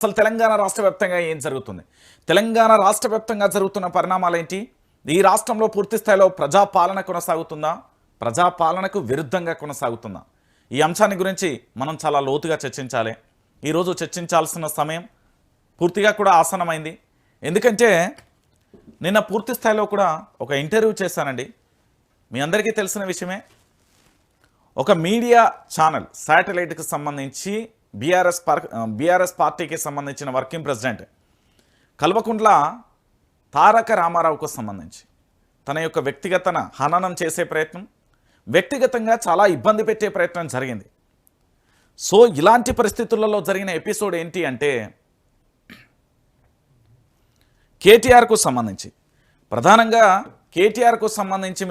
అసలు తెలంగాణ రాష్ట్ర వ్యాప్తంగా ఏం జరుగుతుంది? తెలంగాణ రాష్ట్ర వ్యాప్తంగా జరుగుతున్న పరిణామాలు ఏంటి ఈ రాష్ట్రంలో పూర్తి స్థాయిలో ప్రజాపాలన కొనసాగుతుందా? ప్రజాపాలనకు విరుద్ధంగా కొనసాగుతుందా? ఈ అంశాన్ని గురించి మనం చాలా లోతుగా చర్చించాలి. ఈరోజు చర్చించాల్సిన సమయం పూర్తిగా కూడా ఆసనమైంది ఎందుకంటే నిన్న పూర్తి స్థాయిలో కూడా ఒక ఇంటర్వ్యూ చేశానండి. మీ అందరికీ తెలిసిన విషయమే. ఒక మీడియా ఛానల్ శాటిలైట్కి సంబంధించి బీఆర్ఎస్ పార్ బీఆర్ఎస్ పార్టీకి సంబంధించిన వర్కింగ్ ప్రెసిడెంట్ కల్వకుంట్ల తారక రామారావుకు సంబంధించి తన యొక్క వ్యక్తిగతన హననం చేసే ప్రయత్నం వ్యక్తిగతంగా చాలా ఇబ్బంది పెట్టే ప్రయత్నం జరిగింది. సో ఇలాంటి పరిస్థితులలో జరిగిన ఎపిసోడ్ ఏంటి అంటే కేటీఆర్కు సంబంధించి. ప్రధానంగా కేటీఆర్కు సంబంధించి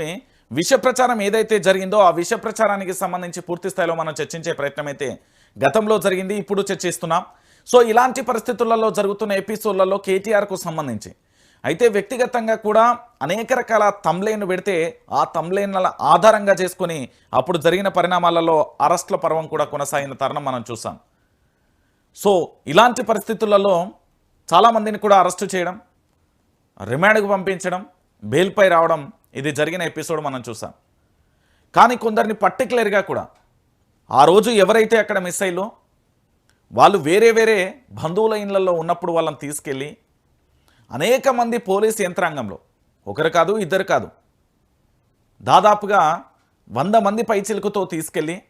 విష ప్రచారం ఏదైతే జరిగిందో ఆ విష ప్రచారానికి సంబంధించి పూర్తి స్థాయిలో మనం చర్చించే ప్రయత్నం అయితే గతంలో జరిగింది ఇప్పుడు చర్చిస్తున్నాం. సో ఇలాంటి పరిస్థితులలో జరుగుతున్న ఎపిసోడ్లలో కేటీఆర్కు సంబంధించి. అయితే వ్యక్తిగతంగా కూడా అనేక రకాల తమ్లైన్ పెడితే ఆ తమ్లైన్ల ఆధారంగా చేసుకొని అప్పుడు జరిగిన పరిణామాలలో అరెస్ట్ల పర్వం కూడా కొనసాగిన తరుణం మనం చూసాం. సో ఇలాంటి పరిస్థితులలో చాలామందిని కూడా అరెస్టు చేయడం రిమాండ్కు పంపించడం బెయిల్పై రావడం ఇది జరిగిన ఎపిసోడ్ మనం చూసాం. కానీ కొందరిని పర్టికులర్గా కూడా ఆ రోజు ఎవరైతే అక్కడ మిస్ అయ్యో వాళ్ళు వేరే వేరే బంధువుల ఇళ్ళలో ఉన్నప్పుడు వాళ్ళని తీసుకెళ్ళి అనేక మంది పోలీస్ యంత్రాంగంలో ఒకరు కాదు ఇద్దరు కాదు దాదాపుగా వంద మంది పైచిలుకతో తీసుకెళ్ళి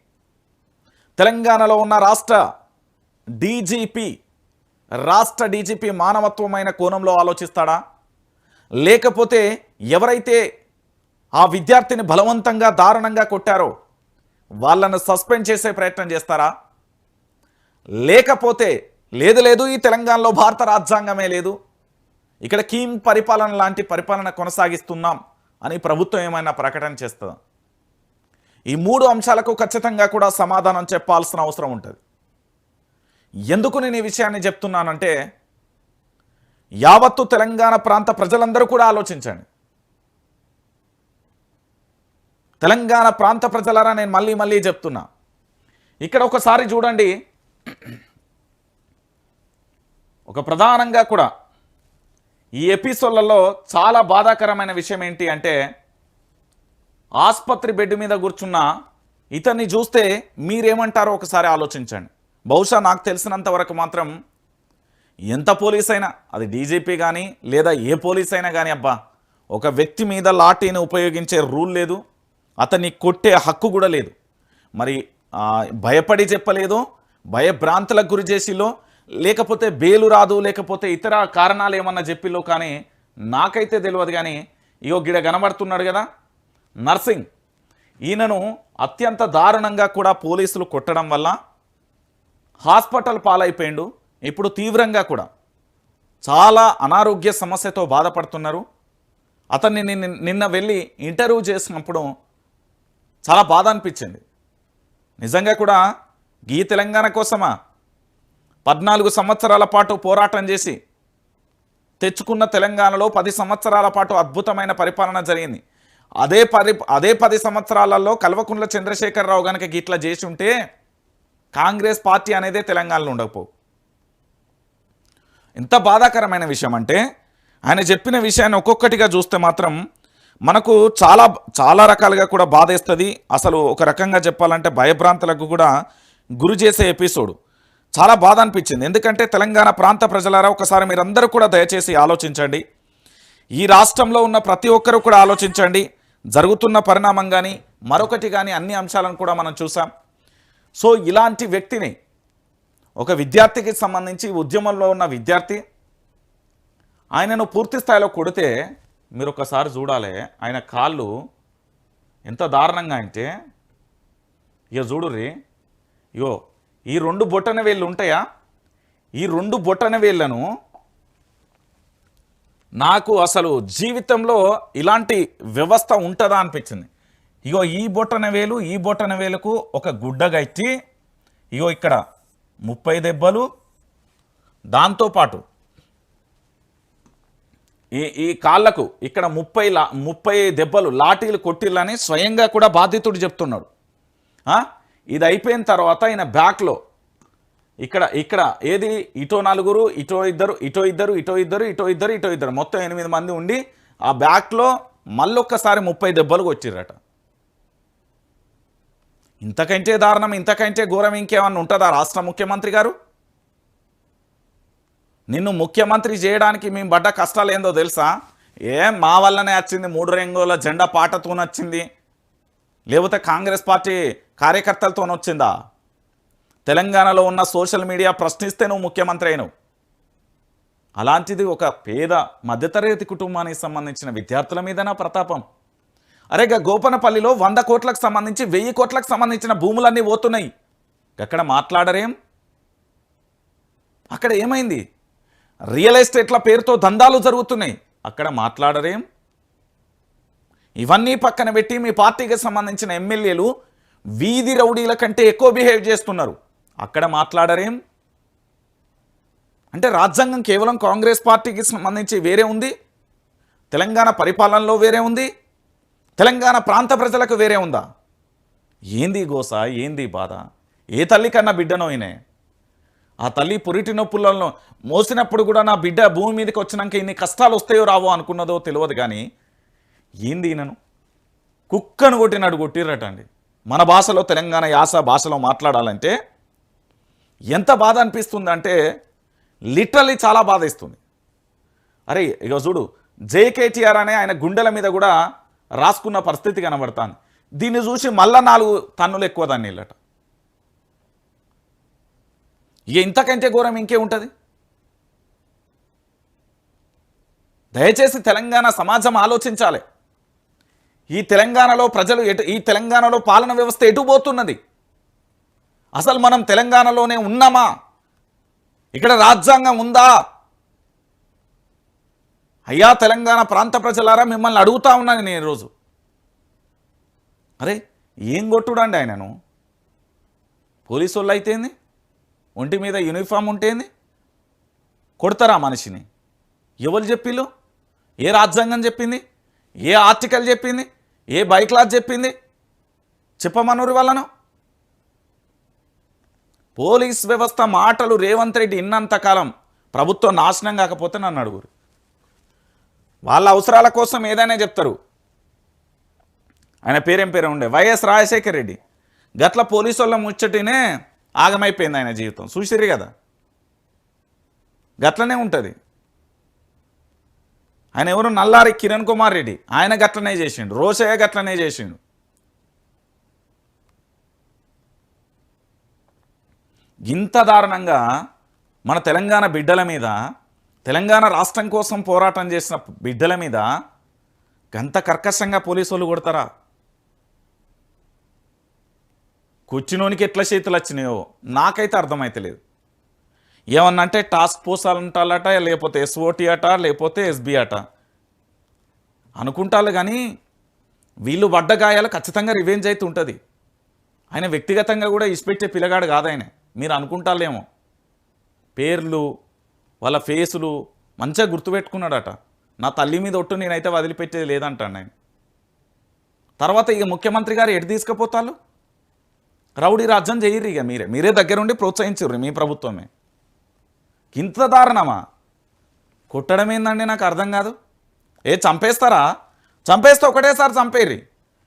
తెలంగాణలో ఉన్న రాష్ట్ర డీజీపీ రాష్ట్ర డీజీపీ మానవత్వమైన కోణంలో ఆలోచిస్తాడా? లేకపోతే ఎవరైతే ఆ విద్యార్థిని బలవంతంగా దారుణంగా కొట్టారో వాళ్ళను సస్పెండ్ చేసే ప్రయత్నం చేస్తారా? లేకపోతే లేదు లేదు ఈ తెలంగాణలో భారత రాజ్యాంగమే లేదు. ఇక్కడ కీమ్ పరిపాలన లాంటి పరిపాలన కొనసాగిస్తున్నాం అని ప్రభుత్వం ఏమైనా ప్రకటన చేస్తుందా? ఈ మూడు అంశాలకు ఖచ్చితంగా కూడా సమాధానం చెప్పాల్సిన అవసరం ఉంటుంది. ఎందుకు నేను ఈ విషయాన్ని చెప్తున్నానంటే యావత్తు తెలంగాణ ప్రాంత ప్రజలందరూ కూడా ఆలోచించండి. తెలంగాణ ప్రాంత ప్రజలరా నేను మళ్ళీ మళ్ళీ చెప్తున్నా. ఇక్కడ ఒకసారి చూడండి. ఒక ప్రధానంగా కూడా ఈ ఎపిసోడ్లలో చాలా బాధాకరమైన విషయం ఏంటి అంటే ఆసుపత్రి బెడ్ మీద కూర్చున్న ఇతన్ని చూస్తే మీరేమంటారో ఒకసారి ఆలోచించండి. బహుశా నాకు తెలిసినంత వరకు మాత్రం ఎంత పోలీస్ అయినా అది డీజీపీ కానీ లేదా ఏ పోలీస్ అయినా కానీ అబ్బా ఒక వ్యక్తి మీద లాఠీని ఉపయోగించే రూల్ లేదు. అతన్ని కొట్టే హక్కు కూడా లేదు. మరి భయపడి చెప్పలేదు భయభ్రాంతులకు గురి చేసిలో లేకపోతే బేలు రాదు లేకపోతే ఇతర కారణాలు ఏమన్నా చెప్పిలో కానీ నాకైతే తెలియదు కానీ ఇగో గిడ కనబడుతున్నాడు కదా నర్సింగ్. ఈయనను అత్యంత దారుణంగా కూడా పోలీసులు కొట్టడం వల్ల హాస్పిటల్ పాలైపోయిండు ఇప్పుడు తీవ్రంగా కూడా. చాలా అనారోగ్య సమస్యతో బాధపడుతున్నారు. అతన్ని నిన్న వెళ్ళి ఇంటర్వ్యూ చేసినప్పుడు చాలా బాధ అనిపించింది. నిజంగా కూడా ఈ తెలంగాణ కోసమా? పద్నాలుగు సంవత్సరాల పాటు పోరాటం చేసి తెచ్చుకున్న తెలంగాణలో పది సంవత్సరాల పాటు అద్భుతమైన పరిపాలన జరిగింది. అదే పది అదే పది సంవత్సరాలలో కల్వకుంట్ల చంద్రశేఖరరావు కనుక గిట్లా చేసి ఉంటే కాంగ్రెస్ పార్టీ అనేదే తెలంగాణలో ఉండకపో. ఎంత బాధాకరమైన విషయం అంటే ఆయన చెప్పిన విషయాన్ని ఒక్కొక్కటిగా చూస్తే మాత్రం మనకు చాలా చాలా రకాలుగా కూడా బాధేస్తుంది. అసలు ఒక రకంగా చెప్పాలంటే భయభ్రాంతులకు కూడా గురి చేసే ఎపిసోడ్. చాలా బాధ అనిపించింది. ఎందుకంటే తెలంగాణ ప్రాంత ప్రజలారా ఒకసారి మీరందరూ కూడా దయచేసి ఆలోచించండి. ఈ రాష్ట్రంలో ఉన్న ప్రతి ఒక్కరూ కూడా ఆలోచించండి. జరుగుతున్న పరిణామం కానీ మరొకటి కానీ అన్ని అంశాలను కూడా మనం చూసాం. సో ఇలాంటి వ్యక్తిని ఒక విద్యార్థికి సంబంధించి ఉద్యమంలో ఉన్న విద్యార్థి ఆయనను పూర్తి స్థాయిలో కొడితే మీరు ఒకసారి చూడాలి. ఆయన కాళ్ళు ఎంత దారుణంగా అంటే ఇక చూడుర్రి ఇగో ఈ రెండు బొట్టన వేళ్ళు ఉంటాయా? ఈ రెండు బొట్టన వేళ్ళను నాకు అసలు జీవితంలో ఇలాంటి వ్యవస్థ ఉంటుందా అనిపించింది. ఇగో ఈ బొట్టన వేలు ఈ బొట్టన వేలకు ఒక గుడ్డగైతే ఇగో ఇక్కడ ముప్పై దెబ్బలు దాంతోపాటు ఈ ఈ కాళ్ళకు ఇక్కడ ముప్పై లా ముప్పై దెబ్బలు లాఠీలు కొట్టిల్లని స్వయంగా కూడా బాధితుడు చెప్తున్నాడు. ఇది అయిపోయిన తర్వాత ఆయన బ్యాక్లో ఇక్కడ ఇక్కడ ఏది? ఇటో నలుగురు ఇటో ఇద్దరు ఇటో ఇద్దరు ఇటో ఇద్దరు ఇటో ఇద్దరు ఇటో ఇద్దరు. మొత్తం ఎనిమిది మంది ఉండి ఆ బ్యాక్లో మళ్ళొక్కసారి ముప్పై దెబ్బలు వచ్చిర్రట ఇంతకంటే దారుణం ఇంతకంటే ఘోరం ఇంకేమన్నా ఉంటుందా రాష్ట్ర ముఖ్యమంత్రి గారు? నిన్ను ముఖ్యమంత్రి చేయడానికి మేము పడ్డ కష్టాలు ఏందో తెలుసా? ఏం మా వల్లనే వచ్చింది మూడు రంగుల జెండా పాటతో వచ్చింది లేకపోతే కాంగ్రెస్ పార్టీ కార్యకర్తలతో వచ్చిందా? తెలంగాణలో ఉన్న సోషల్ మీడియా ప్రశ్నిస్తే నువ్వు ముఖ్యమంత్రి అయినవు. అలాంటిది ఒక పేద మధ్యతరగతి కుటుంబానికి సంబంధించిన విద్యార్థుల మీదనా ప్రతాపం? అరే గోపనపల్లిలో వంద కోట్లకు సంబంధించి వెయ్యి కోట్లకు సంబంధించిన భూములన్నీ పోతున్నాయి. అక్కడ మాట్లాడరేం? అక్కడ ఏమైంది? రియల్ ఎస్టేట్ల పేరుతో దందాలు జరుగుతున్నాయి. అక్కడ మాట్లాడరేం? ఇవన్నీ పక్కన పెట్టి మీ పార్టీకి సంబంధించిన ఎమ్మెల్యేలు వీధి రౌడీల కంటే ఎక్కువ బిహేవ్ చేస్తున్నారు. అక్కడ మాట్లాడరేం? అంటే రాజ్యాంగం కేవలం కాంగ్రెస్ పార్టీకి సంబంధించి వేరే ఉంది? తెలంగాణ పరిపాలనలో వేరే ఉంది? తెలంగాణ ప్రాంత ప్రజలకు వేరే ఉందా? ఏంది గోస? ఏంది బాధ? ఏ తల్లి కన్నా బిడ్డనోయినే ఆ తల్లి పురిటి నొప్పులలో మోసినప్పుడు కూడా నా బిడ్డ భూమి మీదకి వచ్చినాక ఇన్ని కష్టాలు వస్తాయో రావో అనుకున్నదో తెలియదు కానీ ఏంది ఈయనను? కుక్కను కొట్టినాడు కొట్టిర్రట అండి. మన భాషలో తెలంగాణ యాస భాషలో మాట్లాడాలంటే ఎంత బాధ అనిపిస్తుందంటే లిటరలీ చాలా బాధ ఇస్తుంది అరే ఇక చూడు జేకేటీఆర్ అనే ఆయన గుండెల మీద కూడా రాసుకున్న పరిస్థితి కనబడతాను దీన్ని చూసి మళ్ళా నాలుగు తన్నులు ఎక్కువ దాన్ని వెళ్ళట ఇక ఇంతకంటే ఘోరం ఇంకే ఉంటుంది? దయచేసి తెలంగాణ సమాజం ఆలోచించాలి. ఈ తెలంగాణలో ప్రజలు ఎటు ఈ తెలంగాణలో పాలన వ్యవస్థ ఎటు పోతున్నది? అసలు మనం తెలంగాణలోనే ఉన్నామా? ఇక్కడ రాజ్యాంగం ఉందా? అయ్యా తెలంగాణ ప్రాంత ప్రజలారా మిమ్మల్ని అడుగుతా ఉన్నాను నేను ఈరోజు అరే ఏం కొట్టుడండి ఆయనను? పోలీసు వాళ్ళు అయితేంది ఒంటి మీద యూనిఫామ్ ఉంటేంది? కొడతారా మనిషిని? ఎవరు చెప్పిళ్ళు ఏ రాజ్యాంగం చెప్పింది? ఏ ఆర్టికల్ చెప్పింది? ఏ బైక్లాస్ చెప్పింది? చెప్పమనూరి వాళ్ళను? పోలీస్ వ్యవస్థ మాటలు రేవంత్ రెడ్డి ఇన్నంతకాలం ప్రభుత్వం నాశనం కాకపోతే నన్ను అడుగురు. వాళ్ళ అవసరాల కోసం ఏదైనా చెప్తారు. ఆయన పేరేం పేరే ఉండే? వైఎస్ రాజశేఖర్ రెడ్డి. గట్ల పోలీసు వాళ్ళ ముచ్చటినే ఆగమైపోయింది ఆయన జీవితం. చూసిర్రు కదా? గట్లనే ఉంటుంది. ఆయన ఎవరు? నల్లారి కిరణ్ కుమార్ రెడ్డి. ఆయన గట్లనే చేసిండు. రోషయ్య గట్లనే చేసిండు. ఇంత దారుణంగా మన తెలంగాణ బిడ్డల మీద తెలంగాణ రాష్ట్రం కోసం పోరాటం చేసిన బిడ్డల మీద గంత కర్కశంగా పోలీసు వాళ్ళు కొడతారా? కూర్చునోనికి ఎట్లా చేతులు వచ్చినాయో నాకైతే అర్థమైతలేదు. ఏమన్నా అంటే టాస్క్ ఫోర్స్ అంటాలట లేకపోతే ఎస్ఓటి అట లేకపోతే ఎస్బీ అట. అనుకుంటారు కానీ వీళ్ళు పడ్డ గాయాలు ఖచ్చితంగా రివెంజ్ అయితే ఉంటుంది ఆయన వ్యక్తిగతంగా కూడా ఇసిపెట్టే పిల్లగాడు కాదు ఆయన. మీరు అనుకుంటాలేమో పేర్లు వాళ్ళ ఫేసులు మంచిగా గుర్తుపెట్టుకున్నాడట. నా తల్లి మీద ఒట్టు నేనైతే వదిలిపెట్టేది లేదంటాను ఆయన. తర్వాత ఇక ముఖ్యమంత్రి గారు ఎటు తీసుకుపోతారు రౌడీ రాజ్యం చేయరు ఇక మీరే. మీరే దగ్గరుండి ప్రోత్సహించరు మీ ప్రభుత్వమే. ఇంత దారుణమా? కొట్టడం ఏందండి నాకు అర్థం కాదు. ఏ చంపేస్తారా? చంపేస్తే ఒకటేసారి చంపేరి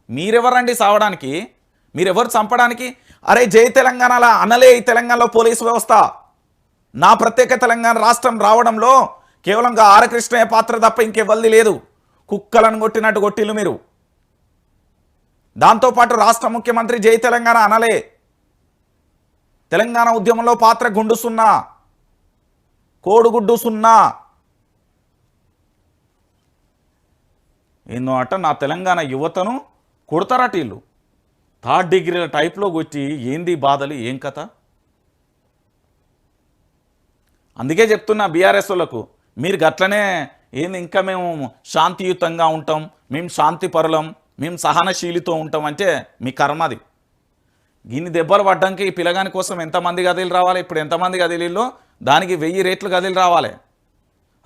మీరెవరండి సావడానికి? మీరెవరు చంపడానికి? అరే జై తెలంగాణలా అనలే ఈ తెలంగాణలో పోలీసు వ్యవస్థ. నా ప్రత్యేక తెలంగాణ రాష్ట్రం రావడంలో కేవలం ఆరకృష్ణయ్య పాత్ర తప్ప ఇంకెవల్ది లేదు. కుక్కలను కొట్టినట్టు కొట్టిల్లు మీరు. దాంతోపాటు రాష్ట్ర ముఖ్యమంత్రి జై తెలంగాణ అనలే. తెలంగాణ ఉద్యమంలో పాత్ర గుండు సున్నా. కోడిగుడ్డు సున్నా. ఏందో అట నా తెలంగాణ యువతను కొడతారట వీళ్ళు థర్డ్ డిగ్రీల టైప్లో కొట్టి ఏంది బాధలు ఏం కథ? అందుకే చెప్తున్నా బీఆర్ఎస్ వాళ్ళకు మీరు గట్లనే ఏంది ఇంకా మేము శాంతియుతంగా ఉంటాం మేము శాంతిపరులం మేము సహనశీలితో ఉంటాం అంటే మీ కర్మది ఇన్ని దెబ్బలు పడ్డానికి ఈ పిల్లగాని కోసం ఎంతమంది గదిలు రావాలి? ఇప్పుడు ఎంతమంది గదిలీల్లో దానికి వెయ్యి రేట్లు గదిలు రావాలి.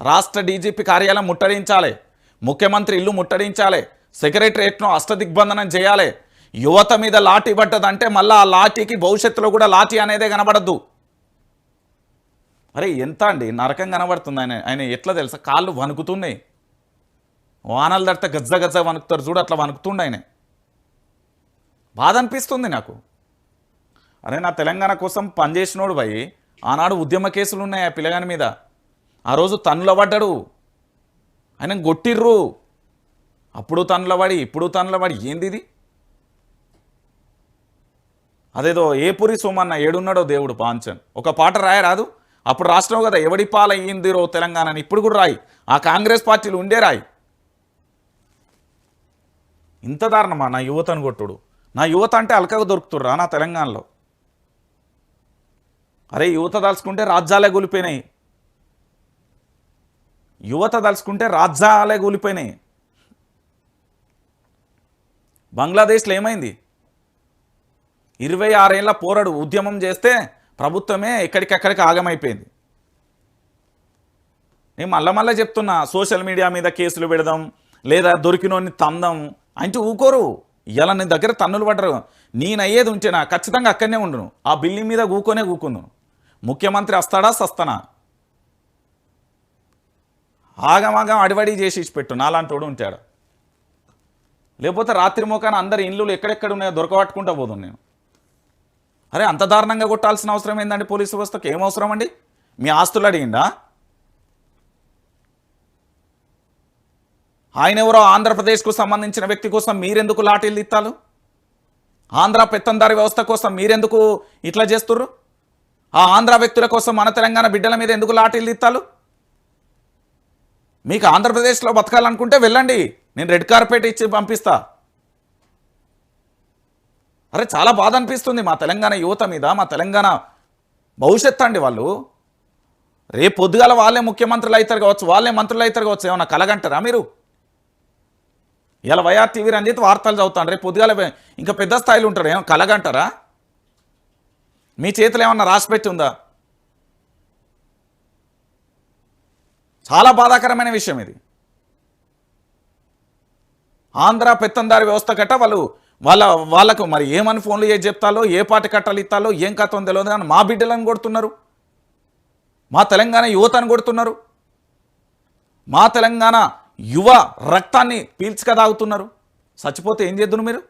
రాష్ట్ర డీజీపీ కార్యాలయం ముట్టడించాలి. ముఖ్యమంత్రి ఇల్లు ముట్టడించాలి. సెక్రటరేట్ను అష్టదిగ్బంధనం చేయాలి. యువత మీద లాఠీ పడ్డదంటే మళ్ళీ ఆ లాఠీకి భవిష్యత్తులో కూడా లాఠీ అనేదే కనబడద్దు. అరే ఎంత అండి? నరకం కనబడుతుంది ఆయన. ఆయన ఎట్లా తెలుసా? కాళ్ళు వణుకుతున్నాయి. వానలు తడితే గజ్జ గజ్జ వణుకుతారు చూడు అట్లా వణుకుతుండ ఆయన. బాధ అనిపిస్తుంది నాకు. అరే నా తెలంగాణ కోసం పనిచేసినోడు భయ్ ఆనాడు ఉద్యమ కేసులు ఉన్నాయి ఆ పిల్లగాని మీద. ఆ రోజు తన్నుల పడ్డాడు. ఆయన కొట్టిర్రు అప్పుడు తన్నుల పడి ఇప్పుడు తన్నుల పడి ఏంది ఇది? అదేదో ఏపురి సోమన్న ఏడున్నాడో దేవుడు పాంచన్. ఒక పాట రాయరాదు అప్పుడు రాష్ట్రం కదా ఎవడి పాలయ్యిందిరో తెలంగాణ అని ఇప్పుడు కూడా రాయి. ఆ కాంగ్రెస్ పార్టీలు ఉండే రాయి. ఇంత దారుణమా? నా యువతను కొట్టుడు. నా యువత అంటే అలకగా దొరుకుతుర్రా నా తెలంగాణలో. అరే యువత దలుచుకుంటే రాజ్యాలే కూలిపోయినాయి. యువత దలుచుకుంటే రాజ్యాలే కూలిపోయినాయి. బంగ్లాదేశ్లో ఏమైంది? ఇరవై ఆరేళ్ళ పోరాడు ఉద్యమం చేస్తే ప్రభుత్వమే ఎక్కడికక్కడికి ఆగమైపోయింది. నేను మళ్ళా మళ్ళీ చెప్తున్నా సోషల్ మీడియా మీద కేసులు పెడదాం లేదా దొరికినోని తందాం అంటే ఊకోరు. ఇలా నీ దగ్గర తన్నులు పడరు నేను అయ్యేది ఉంటేనా? ఖచ్చితంగా అక్కడనే ఉండును. ఆ బిల్డింగ్ మీద ఊకోనే ఊకుందును. ముఖ్యమంత్రి వస్తాడా? సస్తానా? ఆగమాగం అడివడి చేసి ఇచ్చిపెట్టు. నాలాంటోడు ఉంటాడు. లేకపోతే రాత్రి మోకాన అందరి ఇండ్లు ఎక్కడెక్కడ ఉన్నాయో దొరకబట్టుకుంటా పోదును నేను. అరే అంత దారుణంగా కొట్టాల్సిన అవసరం ఏందండి పోలీసు వ్యవస్థకు? ఏం అవసరం అండి? మీ ఆస్తులు అడిగిందా ఆయన ఎవరో ఆంధ్రప్రదేశ్కు సంబంధించిన వ్యక్తి కోసం మీరెందుకు లాఠీలు తిత్తాలు ఆంధ్ర పెత్తందారి వ్యవస్థ కోసం మీరెందుకు ఇట్లా చేస్తుర్రు? ఆ ఆంధ్ర వ్యక్తుల కోసం మన తెలంగాణ బిడ్డల మీద ఎందుకు లాఠీలు తిత్తాలు మీకు ఆంధ్రప్రదేశ్లో బతకాలనుకుంటే వెళ్ళండి. నేను రెడ్ కార్పెట్ ఇచ్చి పంపిస్తా. అరే చాలా బాధ అనిపిస్తుంది మా తెలంగాణ యువత మీద మా తెలంగాణ భవిష్యత్తు అండి వాళ్ళు. రేపు పొద్దుగాల వాళ్ళే ముఖ్యమంత్రులు అవుతారు కావచ్చు వాళ్ళే మంత్రులు అవుతారు కావచ్చు ఏమన్నా కలగంటారా మీరు? ఇలా వైఆర్ టీవీ రంజిత్ వార్తలు చదువుతాను రేపు పొద్దుగాల ఇంకా పెద్ద స్థాయిలో ఉంటాడు. ఏమో కలగంటారా? మీ చేతిలో ఏమన్నా రాసిపెట్టి ఉందా చాలా బాధాకరమైన విషయం ఇది. ఆంధ్ర పెత్తందారి వ్యవస్థ కట్ట వాళ్ళు వాళ్ళ వాళ్ళకు మరి ఏమని ఫోన్లు ఏ చెప్తాలో ఏ పాటి కట్టలు ఇస్తాలో ఏం కథం తెలియదు కానీ మా బిడ్డలను కొడుతున్నారు. మా తెలంగాణ యువతను కొడుతున్నారు. మా తెలంగాణ యువ రక్తాన్ని పీల్చుక తాగుతున్నారు. చచ్చిపోతే ఏం చేద్దును మీరు?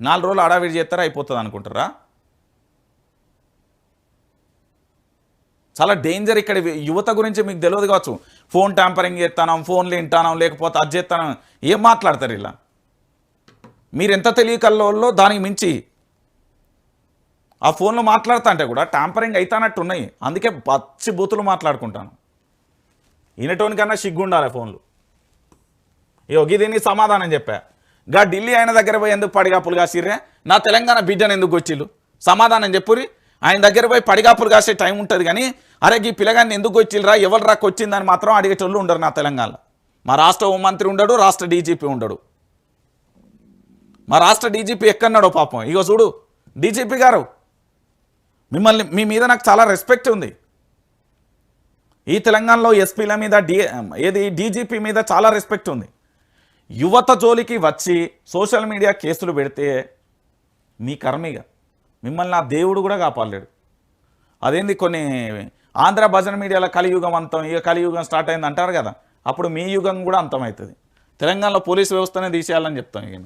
నాలుగు రోజులు అడావిడి చేస్తారా? అయిపోతుంది అనుకుంటారా? చాలా డేంజర్ ఇక్కడ యువత గురించి మీకు తెలియదు కావచ్చు. ఫోన్ ట్యాంపరింగ్ చేస్తాను ఫోన్లు వింటాను లేకపోతే అది చేస్తాను. ఏం మాట్లాడతారు ఇలా? మీరు ఎంత తెలియకల్లో దానికి మించి ఆ ఫోన్లో మాట్లాడుతా అంటే కూడా ట్యాంపరింగ్ అయితానట్టు ఉన్నాయి. అందుకే పచ్చి బూతులు మాట్లాడుకుంటాను. వినటోనికన్నా సిగ్గు ఉండాలి ఫోన్లు. ఇగో దీనికి సమాధానం చెప్పా. గా ఢిల్లీ ఆయన దగ్గర పోయి ఎందుకు పడిగాపులు కాసిర్రే? నా తెలంగాణ బిడ్డను ఎందుకు వచ్చిళ్ళు సమాధానం చెప్పురి. ఆయన దగ్గర పోయి పడిగాపులు కాసే టైం ఉంటుంది కానీ అరే ఈ పిల్లగాన్ని ఎందుకు వచ్చిల్రా ఎవరు రాకు వచ్చిందని మాత్రం అడిగేటోళ్ళు ఉండరు నా తెలంగాణలో. మా రాష్ట్ర హోంమంత్రి ఉండడు రాష్ట్ర డీజీపీ ఉండడు. మా రాష్ట్ర డీజీపీ ఎక్కడన్నాడో పాపం. ఇగో చూడు డీజీపీ గారు మిమ్మల్ని మీ మీద నాకు చాలా రెస్పెక్ట్ ఉంది. ఈ తెలంగాణలో ఎస్పీల మీద డి ఏది డీజీపీ మీద చాలా రెస్పెక్ట్ ఉంది. యువత జోలికి వచ్చి సోషల్ మీడియా కేసులు పెడితే మీ కర్మిగా మిమ్మల్ని ఆ దేవుడు కూడా కాపాడలేడు. అదేంది కొన్ని ఆంధ్ర భజన మీడియాలో కలియుగం అంతం ఇక కలియుగం స్టార్ట్ అయింది అంటారు కదా. అప్పుడు మీ యుగం కూడా అంతమవుతుంది తెలంగాణలో పోలీసు వ్యవస్థనే తీసేయాలని చెప్తాం ఇక